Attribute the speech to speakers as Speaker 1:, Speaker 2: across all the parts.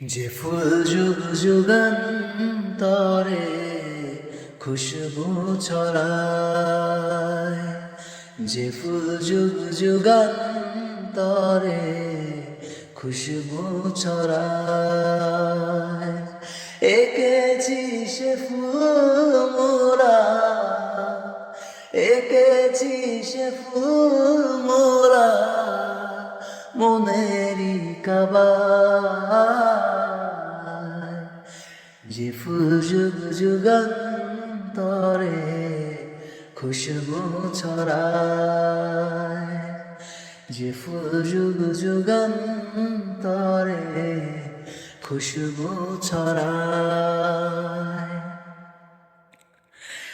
Speaker 1: যে ফুল যুগ যুগান্তরে খুশবু ছড়ায়, যে ফুল যুগ যুগান্তরে খুশবু ছড়ায়। এঁকেছি সে ফুল মোরা, এঁকেছি সে ফুল মোরা, মনেরই কাবায় যুগ যুগান্তরে খুশবু ছড়ায়। যে ফুল যুগ যুগান্তরে খুশবু ছড়ায়।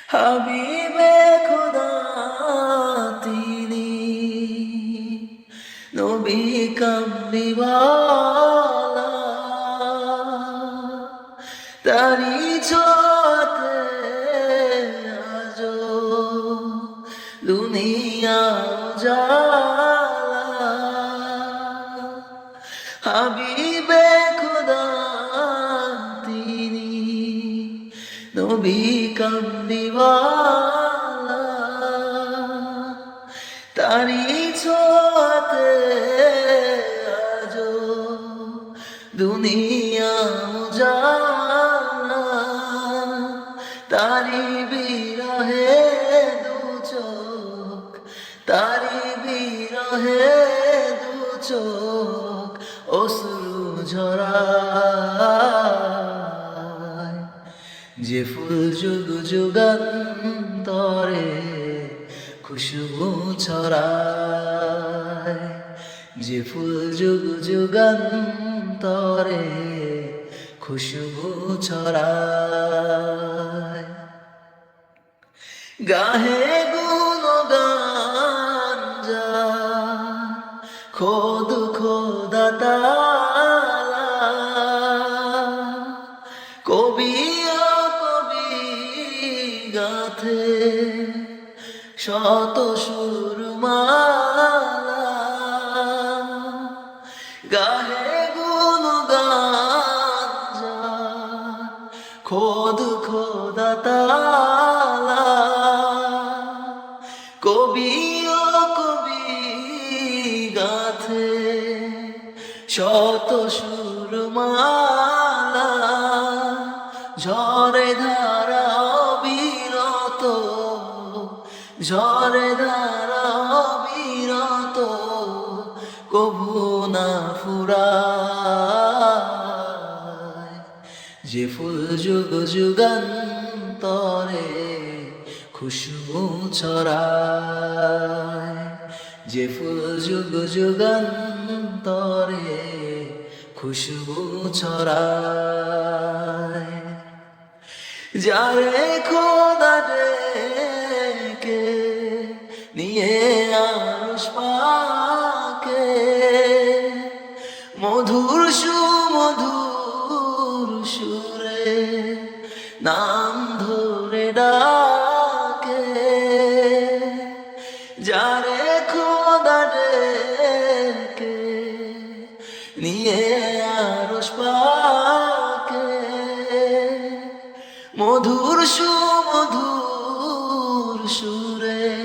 Speaker 1: হাবিবে খোদা তিনি, নবী কামলিওয়ালা ছোতে আজ দুনিয়া জালা। হাবিবে খোদা তিনি নবী কামদিওয়ালা তারি ছোঁয়াতে আজ দুনিয়া চোখ অশ্রু ঝরায়। যে ফুল যুগ যুগান্তরে খুশবু ছড়ায়। যে ফুল যুগ যুগান্তরে খুশবু ছড়ায়। গাহে খোদ খোদা তালা কবি কবি গাথে, শত সুরমালা, গাহে গুণ গাঞ্জা খোদ খোদা তালা কবি কবি গাথে শত সুরমালা, ঝরে ধারা বিরত ঝরে ধারা বিরত কভু না ফুরায়। যে ফুল যুগ যুগান্তরে খুশবু ছড়ায়। যে ফুল যুগ যুগান্তরে খুশবু ছড়ায় যারে খোদা মধুর সুমধুর সুরে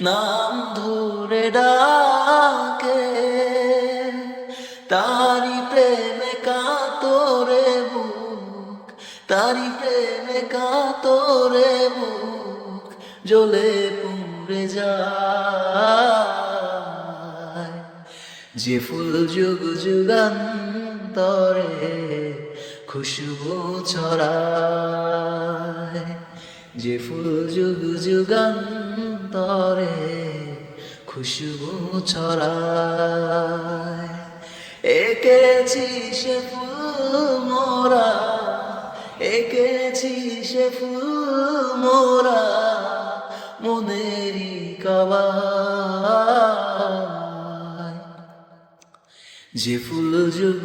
Speaker 1: নাম ধরে ডাকে। তারি প্রেমে কাতরে মুখ, তারি প্রেমে কাতরে মুখ, জ্বলে পুড়ে যায়। যে ফুল যুগ যুগান্তরে খুশবু ছড়ায়, যে ফুল যুগ যুগান্তরে খুশবু ছড়ায়। এঁকেছি সে ফুল মোরা, এঁকেছি সে ফুল মোরা, মনেরই কাবায়। যে ফুল যুগ